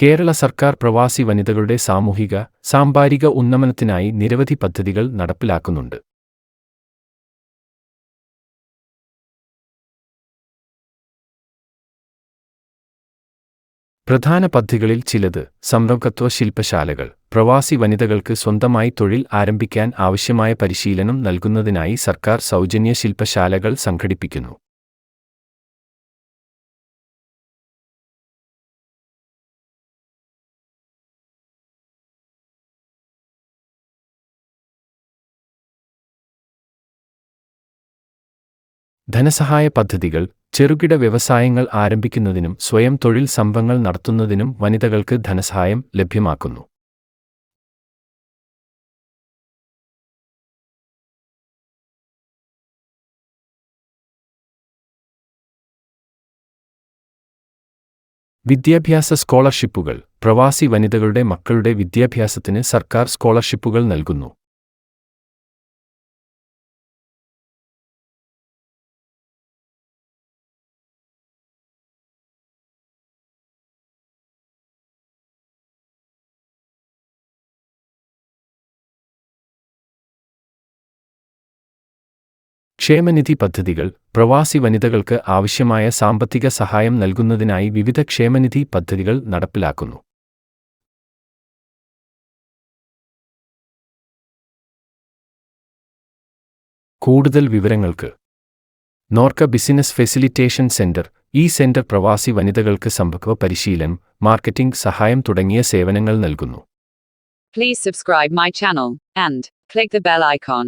കേരള സർക്കാർ പ്രവാസി വനിതകളുടെ സാമൂഹിക സാമ്പാരിക ഉന്നമനത്തിനായി നിരവധി പദ്ധതികൾ നടപ്പിലാക്കുന്നുണ്ട്. പ്രധാന പദ്ധതികളിൽ ചിലത് സംരംഭകത്വ ശില്പശാലകൾ. പ്രവാസി വനിതകൾക്ക് സ്വന്തമായി തൊഴിൽ ആരംഭിക്കാൻ ആവശ്യമായ പരിശീലനം നൽകുന്നതിനായി സർക്കാർ സൗജന്യ ശില്പശാലകൾ സംഘടിപ്പിക്കുന്നു. ധനസഹായ പദ്ധതികൾ ചെറുകിട വ്യവസായങ്ങൾ ആരംഭിക്കുന്നതിനും സ്വയം തൊഴിൽ സംഭവങ്ങൾ നടത്തുന്നതിനും വനിതകൾക്ക് ധനസഹായം ലഭ്യമാക്കുന്നു. വിദ്യാഭ്യാസ സ്കോളർഷിപ്പുകൾ പ്രവാസി വനിതകളുടെ മക്കളുടെ വിദ്യാഭ്യാസത്തിന് സർക്കാർ സ്കോളർഷിപ്പുകൾ നൽകുന്നു. ക്ഷേമനിധി പദ്ധതികൾ പ്രവാസി വനിതകൾക്ക് ആവശ്യമായ സാമ്പത്തിക സഹായം നൽകുന്നതിനായി വിവിധ ക്ഷേമനിധി പദ്ധതികൾ നടപ്പിലാക്കുന്നു കൂടുതൽ വിവരങ്ങൾക്ക് നോർക്ക ബിസിനസ് ഫെസിലിറ്റേഷൻ സെന്റർ ഈ സെന്റർ പ്രവാസി വനിതകൾക്ക് സംഭവ പരിശീലനം മാർക്കറ്റിംഗ് സഹായം തുടങ്ങിയ സേവനങ്ങൾ നൽകുന്നു Please subscribe my channel and click the bell icon.